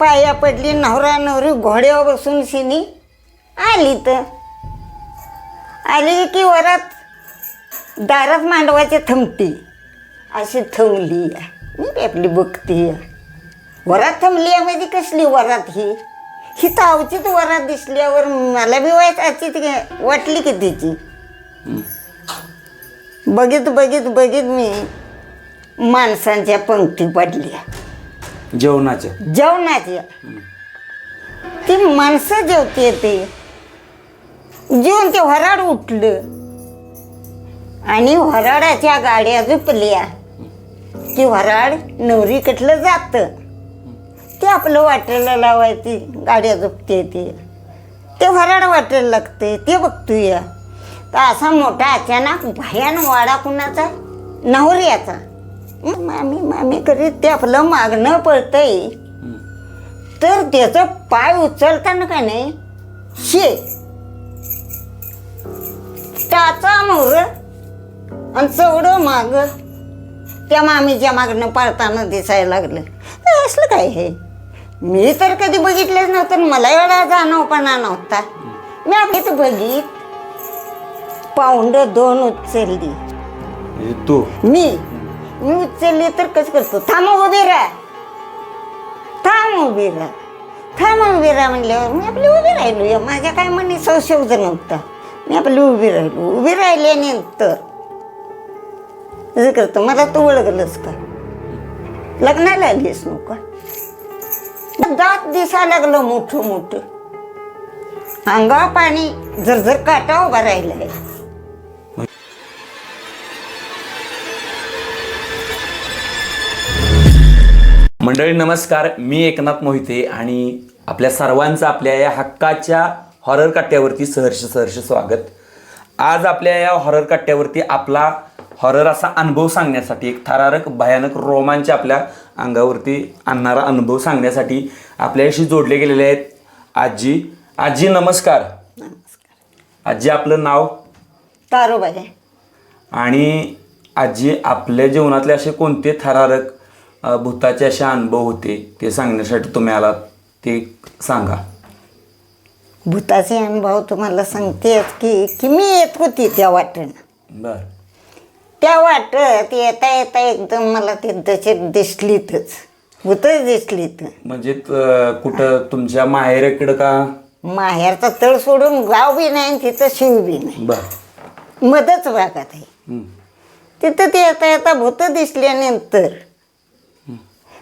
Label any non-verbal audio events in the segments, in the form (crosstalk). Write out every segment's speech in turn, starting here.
पाया पडली नवरा नवरी घोड्यावर बसून शिनी. आली तर. आली की वरात दारात मांडवाची थमती अशी थमली मी आपली बघते वरात थमली आहे म्हणजे कसली वरात ही? ही तावचीच वरात दिसल्यावर मला बी वाईट वाटली की तिची. बघित बघित बघित मी माणसांच्या पंक्ती पडल्या जेवणाच्या जेवणाची. ती माणसं जेवते ते. जेवून ते वराड उठलं. आणि वराडाच्या गाड्या झुपल्या की वराड नवरीकडलं जातं. ते आपलं वाटेला लावायची गाड्या झुपते ते. ते वराड वाटेला लागते ते बघतोय. तर असा मोठा अचानक भयान वाडा कुणाचा? नवऱ्याचा. मग मामी मामी करीत ते आपलं मागणं पळतंय. तर त्याचं पाय उचलताना का नाही शे. त्याचा मोर आणि चवडं माग त्या मामीच्या मागणं पळताना दिसायला लागलं. असलं काय हे? मी तर कधी बघितलंच नव्हतं मला एवढा जाणवपणा नव्हता. मी आपली बघित पाऊंड दोन उचलली. तू. मी. मी उचलली तर कसं करतो? थांब उभी राहा. थांब उभी राहा. थांब उभी राहा म्हणल्यावर मी आपली उभी राहिलो. या माझ्या काय म्हणे संशोध नव्हता. मी आपली उभी राहिलो. उभी राहिल्यानंतर असं करतो. मला तू ओळखलंस का? लग्नाला आलीस नका दात दिसा लागलं मोठं मोठं अंगा पाणी झरझर काटा उभा राहिलाय. मंडळी नमस्कार. मी एकनाथ मोहिते आणि आपल्या सर्वांचं आपल्या या हक्काच्या हॉरर कट्ट्यावरती सहर्ष सहर्ष स्वागत. आज आपल्या या हॉरर कट्ट्यावरती आपला हॉरर असा अनुभव सांगण्यासाठी एक थरारक भयानक रोमांच आपल्या अंगावरती आणणारा अनुभव सांगण्यासाठी आपल्याशी जोडले गेलेले आहेत आजी. आजी नमस्कार. आजी आपलं नाव? तारोबाई. आणि आजी आपल्या जीवनातले असे कोणते थरारक भूताचे असे अनुभव होते ते सांगण्यासाठी तुम्ही आलात ते सांगा. भूताचे अनुभव तुम्हाला सांगतेच की की मी येत होती त्या वाटेनं. बर. त्या वाटत येता येता एकदम मला ते दशे दिसलीतच भूतच दिसलीत म्हणजे कुठं तुमच्या माहेरकडं का? माहेरचा तळ सोडून गाव बी नाही आणि तिथं शिव बी नाही. बर. मध्यच भागात आहे. हं. तिथं ते येता येता भूत दिसल्यानंतर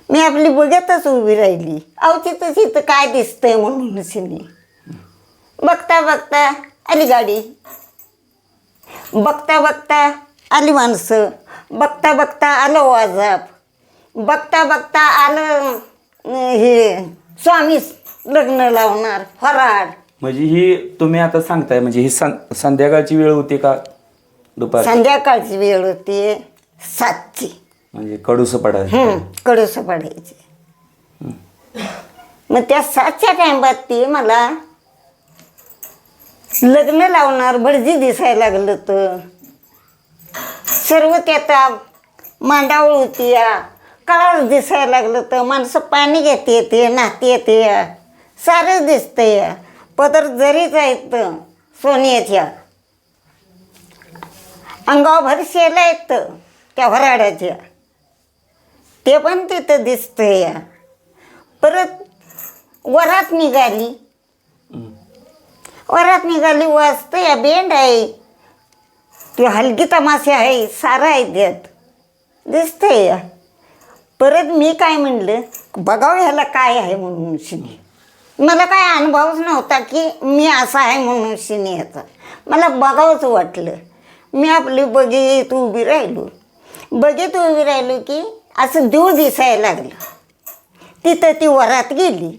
मी आपली बघतच उभी राहिली. अहो तिथं तिथं काय दिसतंय म्हणून सिनी बघता बघता आली गाडी. बघता बघता आली माणसं. बघता बघता आलं वाजाप. बघता बघता आलं हे स्वामी लग्न लावणार फराड म्हणजे ही तुम्ही आता सांगताय म्हणजे ही सं- संध्याकाळची वेळ होती का दुपार संध्याकाळची वेळ होती सातची. म्हणजे कडूस पडायचं. कडूस पडायचे. मग त्या सातच्या टायमात ते मला लग्न लावणार भटजी दिसायला लागलं तर सर्व त्याचा मांडावळ होती काळ दिसायला लागलं तर माणसं पाणी घेते येते नाते येते सारं दिसतंय. पदर जरीच आहेत सोन्याच्या अंगावर शेला आहेत त्या वराडाच्या ते पण तिथं दिसतंय. या परत वरात निघाली. वरात निघाली वाजतं या बेंड आहे. ती हलकी तमाशे आहे सारा आहे त्यात. दिसतंय. या परत मी काय म्हणलं बघावं ह्याला काय आहे म्हणून शिनी. मला काय अनुभवच नव्हता की मी असा आहे म्हणून शिनी ह्याचा मला बघावंच वाटलं. मी आपली बघीत उभी राहिलो. बघीत उभी राहिलो की असं देव दिसायला लागलं. तिथं ती वरात गेली.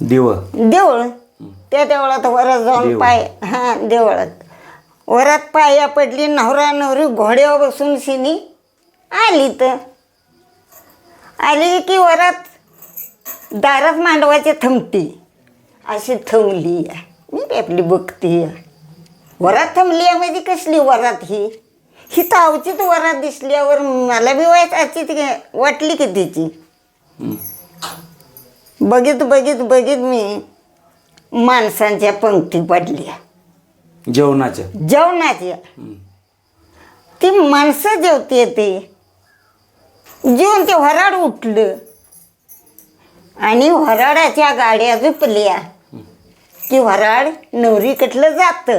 दिव. देवळ. त्या देवळात वरात जाऊन. पाय हां देवळात. वरात पाया पडली नवरा नवरी घोड्यावर बसून शिनी आली तर आली की वरात दारात मांडवाची थमती अशी थमली आहे. मी आपली बघते वरात थमली आहे म्हणजे कसली वरात ही? ही तावचीच वरात दिसल्यावर मला बी वाईट वाटली की तिची. बघित बघित बघित मी माणसांच्या पंक्ती पडल्या. जेवणाच्या. जेवणाच्या. ती माणसं जेवते ते. जेवून ते वराड उठलं. आणि वराडाच्या गाड्या झुपल्या की वराड नवरीकडलं जातं.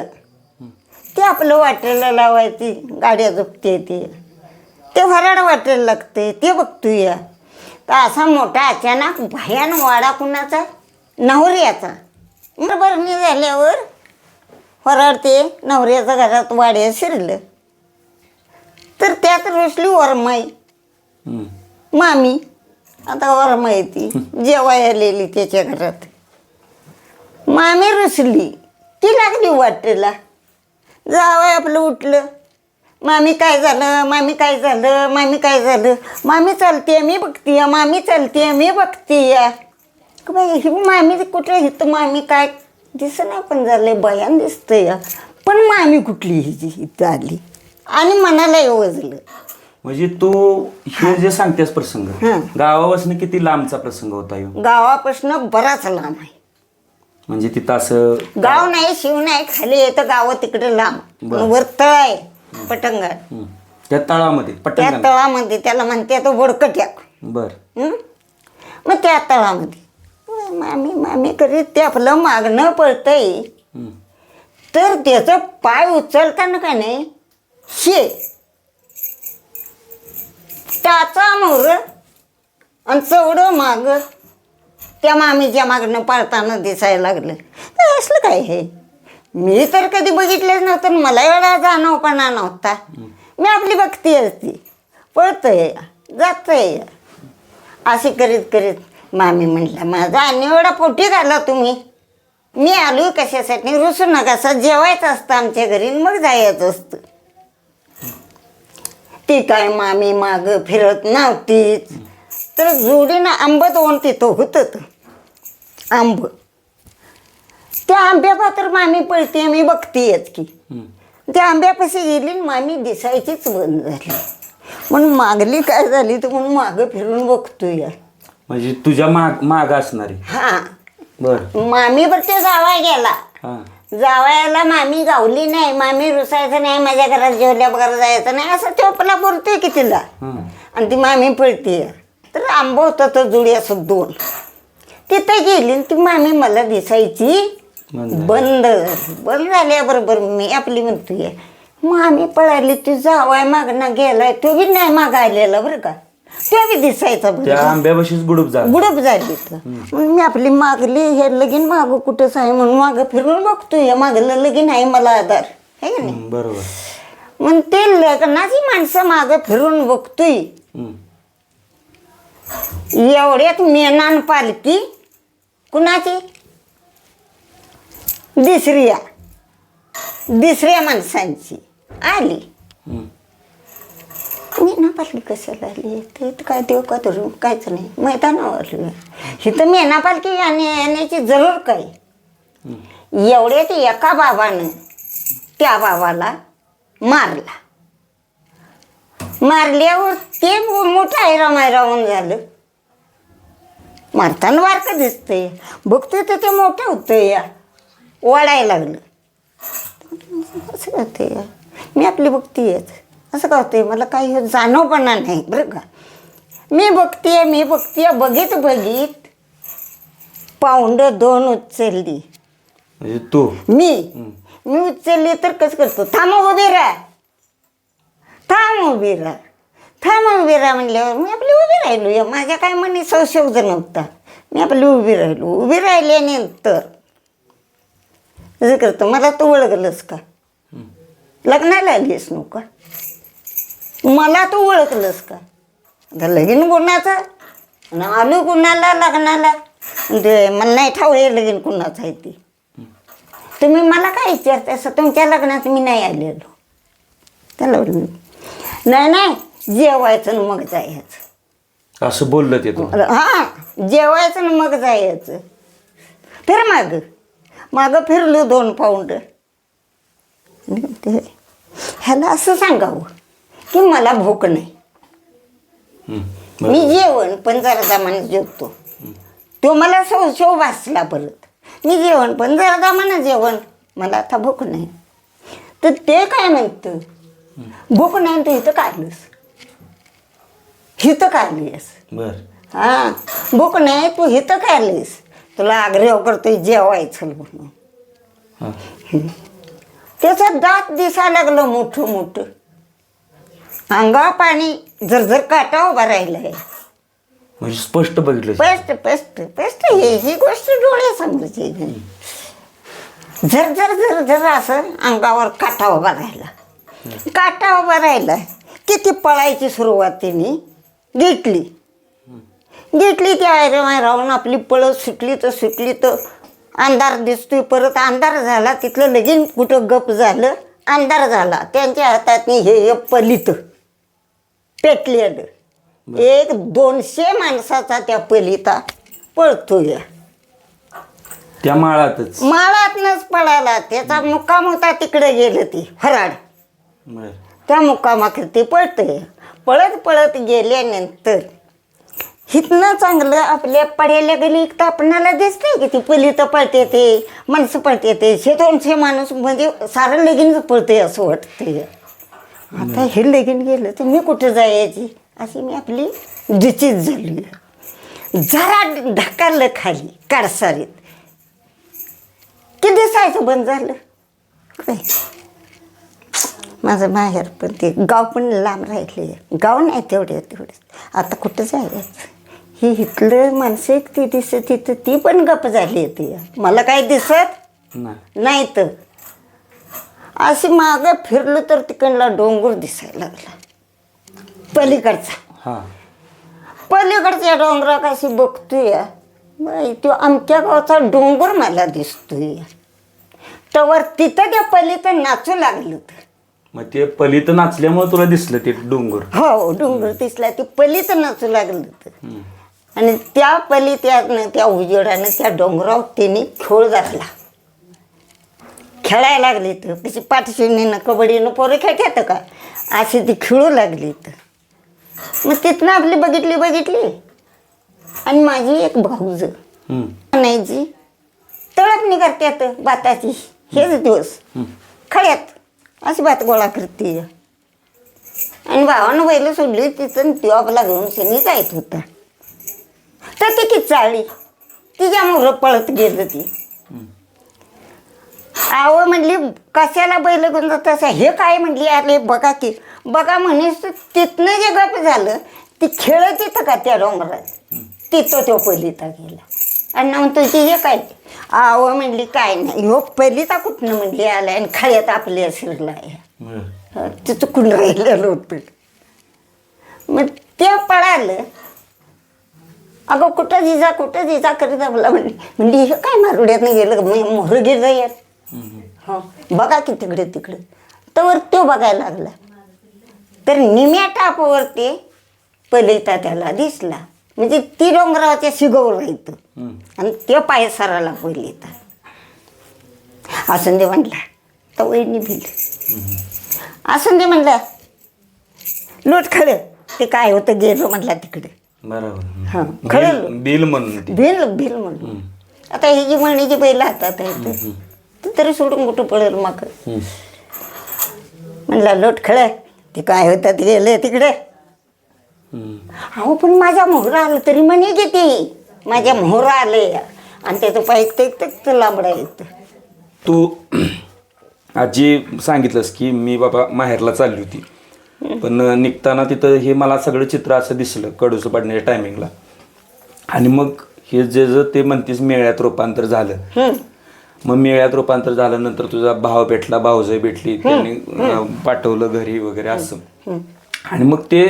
ते आपलं वाटेला लावायची गाड्या झुपते ते. ते वराड वाटेला लागते ते बघतोय. तर असा मोठा अचानक भयान वाडा कुणाचा? नवऱ्याचा. बरणी झाल्यावर वराड ते नवऱ्याच्या घरात वाड्या शिरलं. तर त्यात रुसली वरमाई. मामी. आता वरमाई ती (laughs) जेवाय आलेली त्याच्या घरात. मामी रुसली. ती लागली वाटेला. जावं आपलं उठलं. मामी काय झालं? मामी काय झालं? मामी काय झालं? मामी चालते मी बघतीय मामी चालते मी बघतीय. बाई ही मामी कुठे? इथं मामी काय? दिसना पण झाले बयान दिसतंय. पण मामी कुठली हिची इथं आली? आणि मनाला योजलं म्हणजे तू हे जे सांगतेस प्रसंग. गावापासून किती लांबचा प्रसंग होता ह्यो? गावापासून बराच लांब आहे. म्हणजे तिथं असं गाव नाही शिव नाही खाली येतं गाव तिकडे लांब. बरं. वर तळ आहे पटंगात हं. त्या तळामध्ये त्या पट्टण तळामध्ये त्याला म्हणते तो बडकट्याक बर. हं? मग त्या तळामध्ये. मामी मामी करीत ते आपलं मागणं पळतंय. हं. तर त्याचं पाय उचलताना का नाही शे टाचा मोर आणि चवडं माग. त्या मामीच्या मागणं पाळताना दिसायला लागलं. तर असलं काय हे? मी तर कधी बघितलंच नव्हतं आणि मला एवढा जाणवपणा नव्हता. मी आपली भक्ती असती. पळतोय जातोय असे करीत करीत मामी म्हटलं माझा आणि एवढा पोटी घाला तुम्ही. मी आलो कशासाठी? रुसू नका. असं जेवायचं असतं आमच्या घरी मग जायचं असतं. ती काय मामी माग फिरत नव्हतीच. तर जोडीनं आंब दोन तिथं होतं. आंब. त्या आंब्यापा तर मामी पळते मी बघतेयच की. त्या आंब्यापाशी गेली मामी दिसायचीच बंद झाली. म्हणून मागली काय झाली तर म्हणून मागं फिरून बघतोय म्हणजे तुझ्या माग माग असणारी. हा. बर. मामी बर ते जावाय गेला. हा. जावयाला मामी गावली नाही मामी रुसायचं नाही माझ्या घरात जेवल्या बघायला जायचं नाही असं चोपला बोलतोय की तिला. आणि ती मामी पळते तर आंबा होता तो जुडी असं दोन. तिथं गेली ती मामी मला दिसायची बंद. बंद झाली. बंद. झाल्याबरोबर मी आपली म्हणतोय मामी पळाली ती जावाय मागणं गेलाय तो बी नाही माग आलेला बरं का? तो बी दिसायचा बरं त्या आंब्यापाशीच गुडूप झाला. बुडप झाली तर म्हणून मी आपली मागली हे लगीन माग कुठंच आहे म्हणून मागं फिरून बघतोय. मागलं लगीन आहे मला आधार. है का नाही? बरोबर. मग ते लग्नाची माणसं मागं फिरून बघतोय. एवढ्यात मेनान पालकी कुणाची? दुसऱ्या. दुसऱ्या माणसांची. आली. हं. मेना पालखी कशाला आली ते तर काय देव का धरून कायच नाही. मैदानावर. इथं मेना पालखी येण्याची जरूर काय? एवढ्यात एका बाबानं त्या बाबाला मारला. मारल्यावर ते मो- मोठं ऐरामायरा होऊन झालं. मारताना बारकं दिसतंय. बघतोय तर ते मोठं होतं या ओढायला लागलं. असं होते मी आपली बघतीयच असं का होतंय? मला काही जाणवपणा नाही बरं का? मी बघतीये मी बघतीये बघित बघित. पाऊंड दोन उचलली. म्हणजे तू. मी. मी उचलली तर कसं करतो? थांब उभी राहा. थांब उभी राहा. थांब उभी राहा म्हणल्यावर मी आपली उभी राहिलो. या माझ्या काय मनी संशोध नव्हता. मी आपली उभी राहिलो. उभी राहिल्यानंतर असं करतो मला तू ओळखलंस का? लग्नाला आलीस नका मला तू ओळखलंस का? आता लगीन कोणाचं? आलो कुणाला लग्नाला? ते मला नाही ठाऊ हे लगीन कुणाचं आहे ती. तुम्ही मला काय विचारता असं तुमच्या लग्नात मी नाही आलेलो. त्याला नाही नाही जेवायचं आणि मग जायचं. असं बोललं ते तू. हां जेवायचं आणि मग जायचं. फिर माग. मागं फिरलो दोन पाऊंड. ते ह्याला असं सांगावं की मला भूक नाही. हं. मी जेवण पण जरा जमाने जेवतो. तो मला सौ सौ भासला परत. मी जेवण पण जरा दा म्हणा जेवण. मला आता भूक नाही. तर ते काय म्हणतं? भूक नाही तू इथं काढलंस. हिथं काढलीस बर. हा. भूक नाही तू हिथं काढलीस. तुला आग्रह करतोय जेवायचं म्हणून. त्याचं दात दिसायला लागलं मोठं मोठं. अंगावर पाणी झरझर काटा उभा राहिलाय. म्हणजे स्पष्ट बघितलं पेस्ट पेस्ट पेस्ट ही ही गोष्ट डोळ्यासमोरची झर झर झर झर असं अंगावर काटा उभा राहिला. काटा उभा राहिला किती पळायची सुरुवात तिने? घेतली. घेतली ती आयरे राहून आपली पळत सुटली तर सुटली तर अंधार दिसतोय परत. अंधार झाला तिथलं लगीन कुठं गप झालं? अंधार झाला. त्यांच्या हातात हे हे पलित. पेटलेलं एक दोनशे माणसाचा त्या पलिता पळतोय. त्या माळातच. माळातनच पळाला. त्याचा मुक्काम होता तिकडे गेलं ती बर त्या मुक्कामाकडे ते पळतंय पळत पळत गेल्यानंतर हिथनं चांगलं आपल्या पड्याला गेली तर आपणाला दिसतंय की ती पली तर पळते ते माणसं पळते ते. शे दोनशे माणूस म्हणजे सारं लगीन पळते असं वाटतंय. आता हे लगीन गेलं तर मी कुठं जायची? अशी मी आपली दुचीत झाली. जरा ढकललं खाली काडसारीत. की दिसायचं बंद झालं? माझं माहेर पण ते गाव पण लांब राहिले गाव नाही तेवढे तेवढे. आता कुठं जायचं? ही इथलं माणसं एक ती दिसत तिथं ती पण गप झाली ती मला काय दिसत नाही. तर अशी मागं फिरलं तर तिकडला डोंगर दिसायला लागला. पलीकडचा. हा. पलीकडच्या डोंगरात अशी बघतोय. तो आमच्या गावचा डोंगर मला दिसतोय. तवर तिथं त्या पलीत नाचू लागलं मग ते पलीत नाचल्यामुळे तुला दिसलं ते डोंगर. हो डोंगर दिसला ते पलीत नाचू लागलं होतं. आणि त्या पली त्यानं त्या उजेडानं त्या डोंगरावर त्यांनी खेळ घातला. खेळायला लागली तर कशी पाठशिवणीनं कबड्डीनं पोरं खेळतात का? अशी ती खेळू लागली तर मग तिथनं आपली बघितली बघितली. आणि माझी एक भाऊज जी तळपणी करतात भाताची हेच दिवस. खळ्यात. अशी भात गोळा करते. आणि भावानं बैल सोडली तिथं जॉबला घेऊन शनी जायत होता. तर ती की चाळली. तिच्या पळत गेलं ती. आव म्हणली कशाला बैल घेऊन जात असं हे काय म्हणली? अरे बघा की बघा म्हणेस तिथनं जे गप झालं ती खेळत येतं का त्या डोंगरात? तिथं तो पहिलीता गेला. आणि तुझी हे काय आव म्हणली काय नाही हो पहिलीता कुठनं म्हणली आलाय आणि खळ्यात आपल्या शिरला. ते चुकून राहिलेलं होतं? मग ते पळालं. अगं कुठं जिजा कुठं जिजा करीत आपला म्हणली म्हणली हे काय मारुड्यातनं गेलं? मी मोहर गेलं हम्म. हो बघा की तिकडे तिकडे. तर तो बघायला लागला. तर निम्या टापावरती पलिता त्याला दिसला. म्हणजे ती डोंगराच्या शिगवर राहतं. आणि ते पाय सराला पलिता असं दे म्हणला तर वहिनी भिल असं दे म्हणलं लोट खळ ते काय होतं गेलो म्हणला तिकडे. बरोबर. हा, खरं. बिल- बिल म्हणून ते. भिल भिल म्हणून. आता ही जी म्हणण्याची बैल हातात आहे तर तरी सोडून कुठं पडेल मग. म्हणला लोट खळ ते काय होतं गेले तिकडे. अहो पण माझ्या मोहरा आलं तरी म्हणे की ती. माझ्या मोहरा आले. आणि त्याचं पाय ऐकतं ऐकतं लांबडा येतं तू (clears throat) आजी सांगितलंस की मी बाबा माहेरला चालली होती. पण निघताना तिथं हे मला सगळं चित्र असं दिसलं कडूचं पडण्याच्या टायमिंगला आणि मग हे जे जे ते म्हणतेस मेळ्यात रूपांतर झालं. मग मेळ्यात रूपांतर झाल्यानंतर तुझा भाव भेटला भाऊजाई भेटली त्यांनी पाठवलं घरी वगैरे असं. आणि मग ते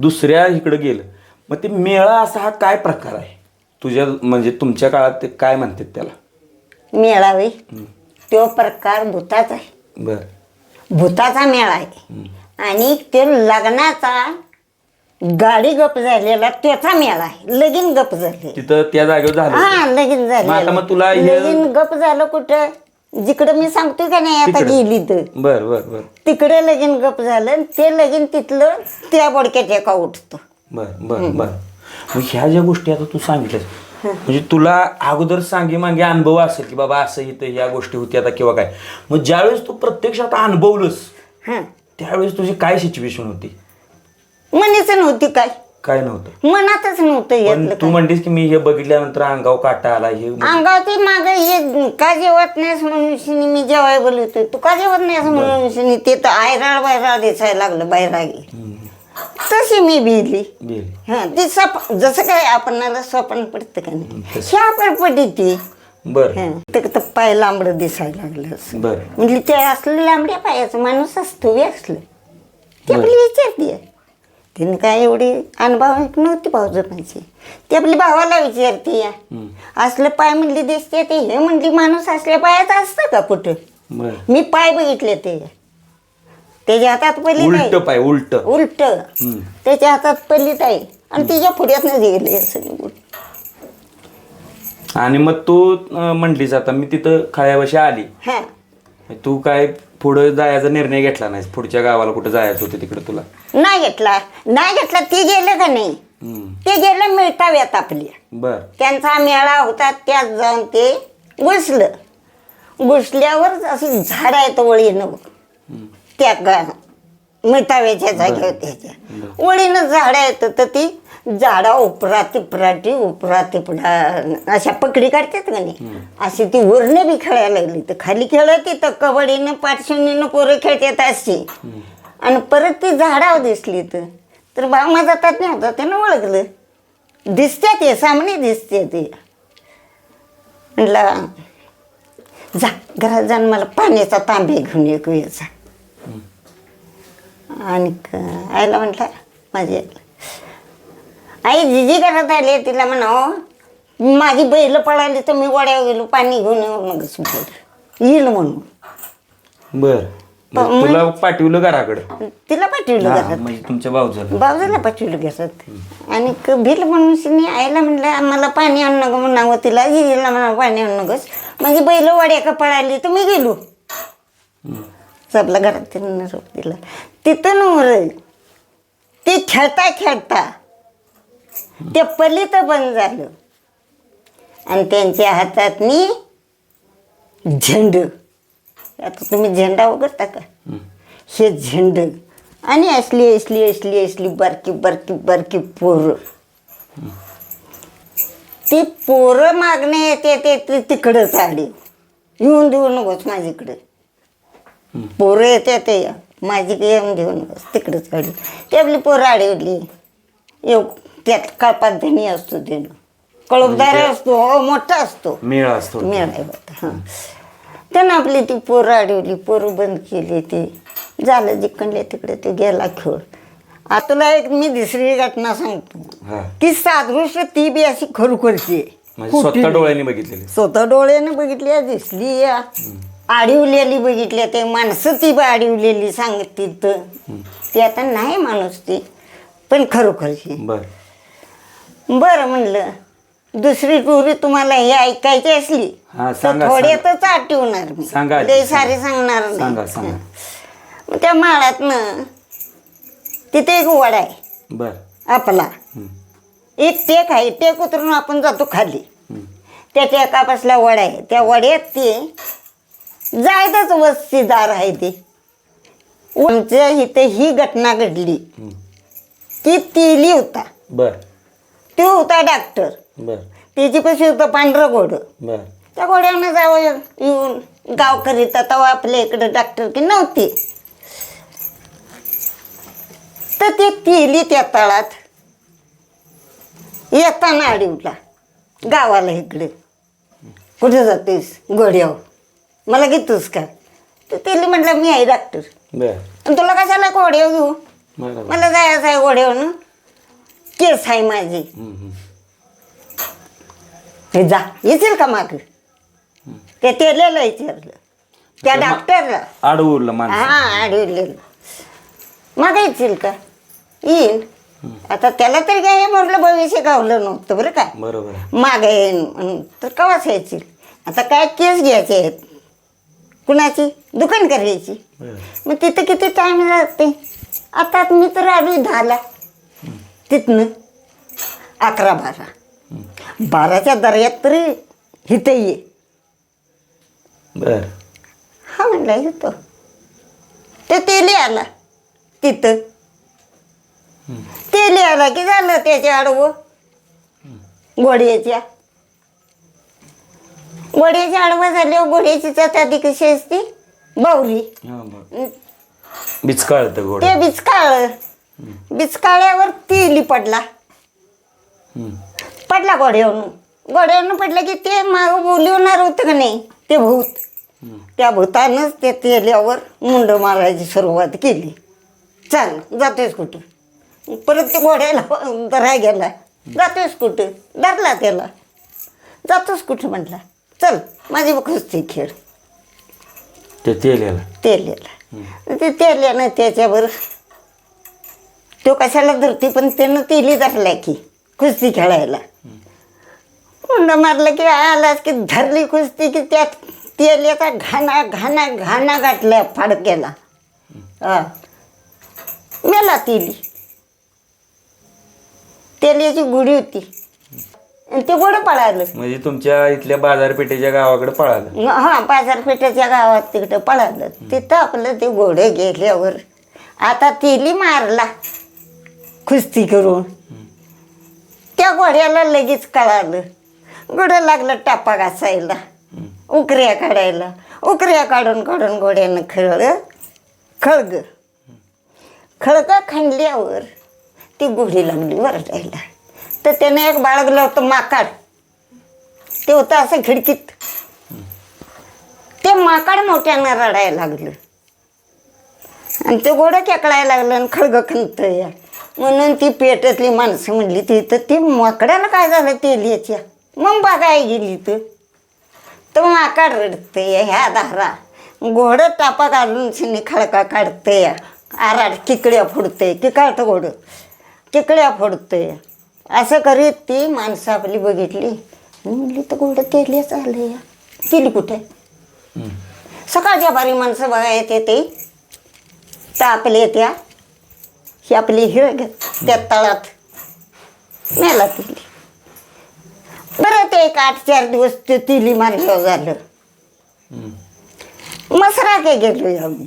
दुसऱ्या इकडं गेलं. मग ते मेळा असा हा काय प्रकार आहे? तुझ्या म्हणजे तुमच्या काळात ते काय म्हणतात त्याला? मेळावे तो प्रकार भूताचा आहे. बर. भूताचा मेळा आहे. आणि ते लग्नाचा गाडी गप झालेला त्याचा मेळा आहे. लगीन गप झाले. तिथं त्या जागेवर झालं हा लगीन मग आता झालं मग तुला हे- लगीन गप झालं कुठं? जिकडं मी सांगतोय का नाही आता तिकडं. गेली तर बर बर बर. तिकडे लगीन गप झालं आणि ते लगीन तिथलं त्या बोडक्यात एका उठतं बर बर बर. मग ह्या ज्या गोष्टी आता तू सांगितल्यास म्हणजे तुला अगोदर सांगे मागे अनुभव असेल की बाबा असं इथं या गोष्टी होत्या आता किंवा काय. मग ज्यावेळेस तू प्रत्यक्षात अनुभवलंस हां. त्यावेळेस तुझी काय सिच्युएशन होती? मनीच नव्हती काय. काय नव्हतं? मनातच नव्हतं पण यातलं तू म्हणतेस की मी हे बघितल्यानंतर अंगाव काटा आला हे अंगावती माग हे का जेवत नाहीस म्हणून मी जेवाय बोलवतोय. तू का जेवत नाहीस म्हणून ते तर आयराळ बायराळ दिसायला लागलं बैरागी तशी मी भिली. हा ती सप जसं काय आपणाला स्वप्न पडतं का नाही तसं. ह्या पण पडली ती बर. हं, ते तर पाय लांबडं दिसायला लागलं असं. बर. म्हणजे ते असलं लांबड्या पायाचं माणूस असतो बी असलं ते बरं. आपली विचारते. तिने काय एवढी अनुभव नव्हती भाऊजं माझी ती आपली भावाला विचारते या असलं पाय म्हणली दिसते ते हे म्हणली माणूस असल्या पायात असतं का कुठं? बर. मी पाय बघितले ते. त्याच्या हातात पहिली उलट नाही पाय उलट. उलट. त्याच्या हातात पहिली ताई. आणि तिच्या पुढ्यातनं गेले असं निघून. आणि मग तू अं, म्हणलीस आता मी तिथं खळ्यापाशी आली. हा. तू काय पुढं जायचा निर्णय घेतला नाहीस? पुढच्या गावाला कुठं जायचं होतं तिकडे तुला? नाही घेतला. नाही घेतला ती गेलं का नाही. ते गेलं मिळताव्यात आपल्या बर. त्यांचा मेळा होता त्यात जाऊन ते घुसलं. घुसल्यावर असं झाड आहे तो वळीनं त्या गा मिठाव्याच्या जागेवर त्याच्या. वळीनं झाड आहेत तर ती झाडा उपरा तिपराटी उपरा तिपडा अशा पकडी काढतात का नाही? अशी ती वरणे बी खेळायला लागली. तर खाली खेळत तर कबड्डीनं पाठशिणीनं पोरं खेळतात अशी. आणि परत ती झाडावर दिसली तर. बा माझा जातात नाही होता त्यानं ओळखलं. दिसते ते सामने दिसते ते. म्हणलं जा घरात जाऊन मला पाण्याचा तांबे घेऊन ये याचा आणि क- आईला म्हटलं माझी आईला आई जिजी घरात आली तिला म्हणावं माझी बैल पळाली तर मी वड्यावर गेलो पाणी घेऊन येऊ मग येईल म्हणून. बर. मग तुला पाठवलं घराकडं? तिला पाठवलं हा, घरात. म्हणजे तुमच्या भाऊजाला बाबूला पाठवलं घरात. आणि क- भिल म्हणून शिनी आईला म्हणलं मला पाणी आणू नको म्हणावं तिला. जिजीला म्हणा पाणी आणू नकोस माझी बैल वाड्या का पळाली तर मी गेलो. आपल्या घरात तिनं निरोप दिला. तिथं नवर. ते खेळता खेळता ते पलित बंद झालं. आणि त्यांच्या हातातनी झेंड. आता तुम्ही झेंडा उघडता का? हे झेंड. आणि असली असली असली असली बारकी बारकी बारकी पोरं. ती पोरं मागणे येते ते ती तिकडंच आली येऊन देऊ नकोस माझ्याकडे पोरं येते ते माझी येऊन देऊ नकोस तिकडं आली ते आपली पोरं अडवली येऊ त्यात कळपात धनी असतो त्यानं. कळपदार असतो हो मोठा असतो. मेळा असतो. मिळाला होता हां. त्यानं आपली ती पोरं अडवली पोरं बंद केली ती. झालं जिकडले तिकडे ते गेला खेळ. आता एक मी दुसरी घटना सांगतो. हा. ती सादृश ती बी अशी खरोखरची आहे. म्हणजे स्वतः. डोळ्याने बघितलेले. स्वतः डोळ्यानं बघितली दिसली या आडिवलेली बघितली ते माणसं ती बी आडिवलेली सांगते तर. ती आता नाही माणूस ती पण खरोखरची. बर. बरं म्हणलं. दुसरी टुरी तुम्हाला हे ऐकायची असली हा, तर सांगा, थोड्यातच आठवणार मी. सांगा लय. सारे सांगणार नाही. सांगा सांगा. मग त्या माळातनं तिथे एक वडा आहे. बर. आपला. एक टेक आहे टेक उतरून आपण जातो खाली. त्या टेका बसला वडा आहे. त्या वड्यात ते जायतच वस्तीदार आहे ते. आमच्या इथे ही घटना घडली. की तिली होता. बर. तो होता डॉक्टर बर. त्याची कशी होतं पांढरं घोडं बर. त्या घोड्यानं जावं येऊन गाव करीत तेव्हा आपल्या इकडे डॉक्टर की नव्हती. तर ते तिली त्या तळात. येताना अडवला गावाला इकडे. कुठे जातेस? घोड्यावर मला घेतोस का? तर तिला म्हटलं मी आहे डॉक्टर बर. आणि तुला कशाला घोड्यावर घेऊ? मला जायचं आहे घोड्यावरनं केस आहे माझी. हे जा येशील का माग? ते तेलेलं विचारलं त्या डॉक्टरला. आडवलं माणसं. हा आढळलेलं मग येशील का? येईन. आता त्याला तरी काय म्हटलं भविष्य गावलं नव्हतं बरं का? बरोबर. माग येईन म्हणून. तर कवाच यायची? आता काय केस घ्यायचे आहेत? कुणाची? दुकान करायची मग तिथं किती टाईम लागते? आता मी तर आलो दहाला तिथनं अकरा बारा. बाराच्या दर्यात तरी इथे ये. बर. हा म्हणला येतो. ते तेली आला तिथं. तेली आला की झालं त्याच्या आडवं. घोड्याच्या. घोड्याच्या आडवं झाल्यावर घोड्याची चताती कशी असते? हा. बिचकाळतं गोड ते बिचकाळ. बिचकाळ्यावर तेली पडला. पडला घोड्यावरून. घोड्यावरून पडलं की ते माग बोलवणार होतं का नाही? ते भूत. त्या भूतानंच त्या तेल्यावर मुंड मारायची सुरुवात केली. चाल जातोयस कुठं? परत ते घोड्याला धराय गेला. जातोयस कुठं? धरला त्याला. जातोस कुठं म्हटला? चल माझी कुस्ती खेळ. ते तेल्याला. तेल्याला. ते तेल्यानं त्याच्यावर तो कशाला धरते पण त्यानं तेली धरला की कुस्ती खेळायला. मुंड मारलं की आलाच की धरली कुस्ती की त्यात तेल्याचा घाणा घाणा घाणा गाठला फाडक्याला. हा. मेला तेली. तेल्याची गुढी होती. आणि ते गोडं पळालं. म्हणजे तुमच्या इथल्या बाजारपेठेच्या गावाकडे पळालं. हा बाजारपेठेच्या गावात तिकडं पळालं. तिथं आपलं ते घोडे गेल्यावर आता तेली मारला. कुस्ती करून. त्या घोड्याला लगेच कळालं. घोडं लागलं टापा घासायला. उकऱ्या काढायला. उकऱ्या काढून काढून घोड्यानं खळ खळग. खळगं खांडल्यावर ती घोडी लागली वरडायला. तर त्याने एक बाळगलं होतं माकाड. ते होतं असं खिडकीत. ते माकाड मोठ्यानं रडायला लागलं. आणि ते घोडं केकळायला लागलं आणि खळगं खणतं या. म्हणून ती पेटातली माणसं म्हणली ती तर ती माकडाला काय झालं तेलीच्या? मग बघाय गेली तर. तर माकड रडते ह्या दारा. घोडं टापा घालून शिनी खळका काढते आराड किकड्या फोडते की काढतं घोडं. किकड्या फोडते असं करीत ती माणसं आपली बघितली. म्हणली तर घोडं तेलीच आलं या केली कुठे सकाळच्या बारी माणसं बघा येते ते. तर आपले त्या. ही आपली हिळ त्या तळात मेला तिली बरं ते एक आठ चार दिवस ते तिली मारलं झालं. मसरा गेलो आम्ही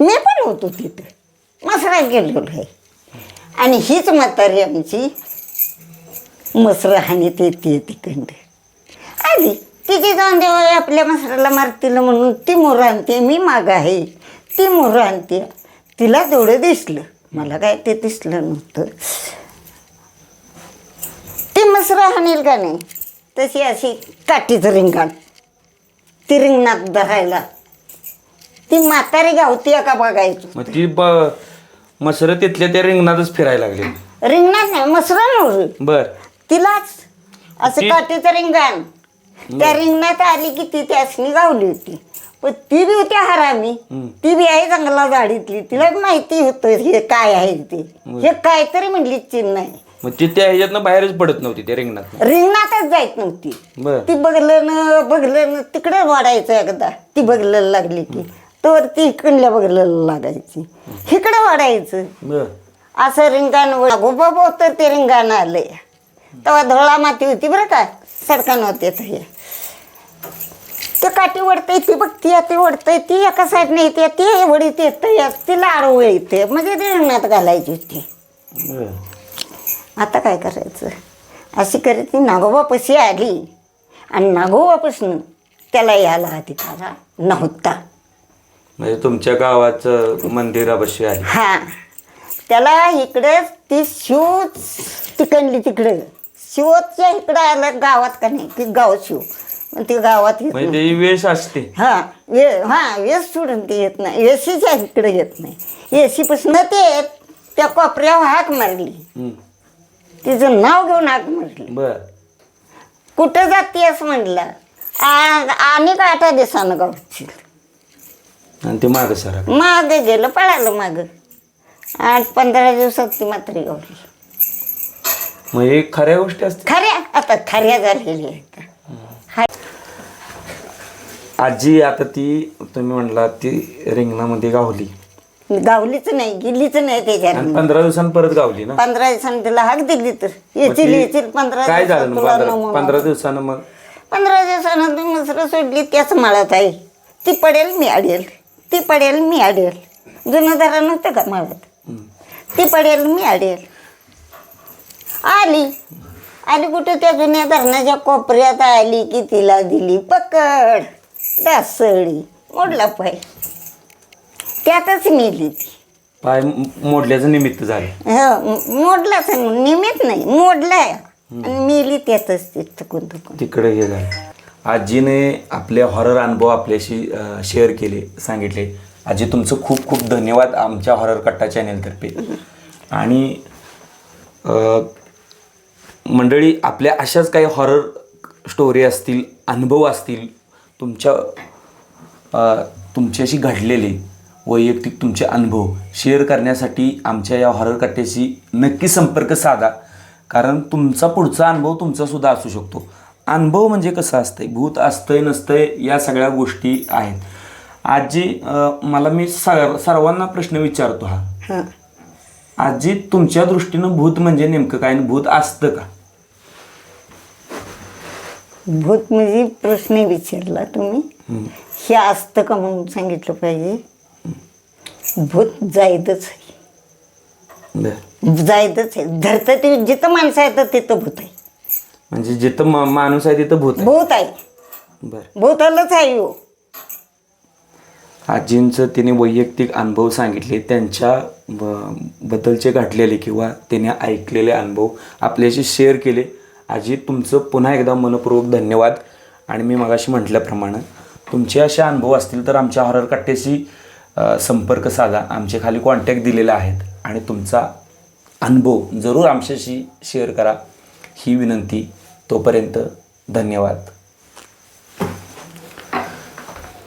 मी. पण होतो तिथं. मसरा गेलो आहे आणि हीच म्हातारी आमची मसरं हानीत येते तिकडं. आली. तिची जाऊन देवा आपल्या मसराला मारतील म्हणून ती मोर आणते मी माग आहे. ती मोर आणते तिला तेवढं दिसलं. मला काय ते दिसलं नव्हतं. ती मसरं हाणेल का नाही? तशी अशी काठीचं रिंगण. ती रिंगणात धरायला ती म्हातारी गावती का बघायचो? मग ती ब मसर तिथल्या त्या रिंगणातच फिरायला लागली. रिंगणात नाही मसरं नव्हतं. बर. तिलाच असं ती- काठीचं रिंगण. त्या रिंगणात आली की ती त्यासनी गावली होती. पण ती बी होती हरामी. ती बी आहे चांगला झाडीतली. तिला माहिती होतं हे काय आहे ते. हे काय तरी म्हणली चिन्ह आहे. मग ती त्या ह्याच्यातनं बाहेरच पडत नव्हती त्या रिंगणात रिंगणातच जायत नव्हती. बर. ती बघलं न बघलं न तिकडे वाढायचं एकदा. ती बघलं लागली की. तर ती इकडल्या बघलं लागायची. इकडे वाढायचं. बर. असं रिंगाण गोबाबो तर ते रिंगाण आले. तेव्हा धोळा माती होती बरं का? सडका नव्हते तर हे. ते काठी वडते ती बघती ती वडते ती एका साईडने येते ती वडीत येते तिला आडवं येते म्हणजे ती रिंगणात घालायची होती. आता काय करायचं? अशी करीत ती नागोबापाशी आली. आणि नागोबापासून त्याला यायला अधिकार नव्हता. म्हणजे तुमच्या गावाचं मंदिरापाशी आहे हा. त्याला इकडे ती शिव तिकडली तिकडे. शिवच्या इकडं आलं गावात का नाही की गाव शिव. ते गावात येत म्हणजे नाही. वेश असते. हा वे हा वेस सोडून ते येत नाही. एसीच्या इकडे येत नाही. एसीपासून ते त्या कोपऱ्यावर हाक मारली. तिचं नाव घेऊन हाक मारली. बर. कुठं जाते असं म्हणलं. आ- आणि का आठ दिवसानं गावची. आणि ते माग सरा. माग गेलं पळालं माग. आठ पंधरा दिवसात ती मात्र गावली. मग हे खऱ्या गोष्टी असते खऱ्या आता खऱ्या झालेल्या आहेत. आजी आता ती तुम्ही म्हणला ती रिंगणामध्ये गावली. गावलीच नाही गेलीच नाही त्याच्यात. आणि पंधरा दिवसांनी परत गावली ना? पंधरा दिवसांनी तिला हाक दिली तर. येतील ती- येतील पंधरा काय दिवसात झालं मग तुला पंधरा दिवसानं मग? पंधरा दिवसानं ती मसरं सोडली त्याच माळात आहे. ती पडेल मी अडेल. ती पडेल मी अडेल. जुनं धरा नव्हतं का माळात ती पडेल मी अडेल. आली. आली कुठं त्या जुन्या धरणाच्या कोपऱ्यात आली की तिला दिली पकड. डासळी मोडला पाय त्यातच मेली ती. पाय म- मोडल्याचं निमित्त झालं. हो मोडलाच निमित नाही मोडलाय. आणि मेली त्यातच ती थकून थकून तिकडे हे झालं. आजीने आपले हॉरर अनुभव आपल्याशी शेअर केले सांगितले. आजी तुमचं खूप खूप धन्यवाद आमच्या हॉरर कट्टा चॅनेलतर्फे आणि अ, मंडळी आपल्या अशाच काही हॉरर स्टोरी असतील अनुभव असतील तुमच्या तुमच्याशी घडलेले वैयक्तिक तुमचे अनुभव शेअर करण्यासाठी आमच्या या हॉरर कट्ट्याशी नक्की संपर्क साधा. कारण तुमचा पुढचा अनुभव तुमचासुद्धा असू शकतो. अनुभव म्हणजे कसं असतंय? भूत असतंय नसतंय या सगळ्या गोष्टी आहेत. आजी मला मी सर सर्वांना प्रश्न विचारतो हा. आजी तुमच्या दृष्टीनं भूत म्हणजे नेमकं काय? भूत असतं का? भूत म्हणजे प्रश्न विचारला तुम्ही. हे असतं का म्हणून सांगितलं पाहिजे? भूत जायदच आहे. जायदच आहे. धरतं ते जिथं माणसं आहेत तिथं भूत आहे. म्हणजे जिथं माणूस आहे तिथं भूत भूत आहे. बरं. भूतालाच आहे हो. आजींचं तिने वैयक्तिक अनुभव सांगितले. त्यांच्या बद्दलचे घडलेले किंवा तिने ऐकलेले अनुभव आपल्याशी शेअर केले. आजी तुमचं पुन्हा एकदा मनपूर्वक धन्यवाद. आणि मी मगाशी म्हटल्याप्रमाणे तुमचे असे अनुभव असतील तर आमच्या हॉरर कट्ट्याशी संपर्क साधा. आमचे खाली कॉन्टॅक्ट दिलेले आहेत. आणि तुमचा अनुभव जरूर आमच्याशी शेअर करा. ही विनंती. तोपर्यंत धन्यवाद.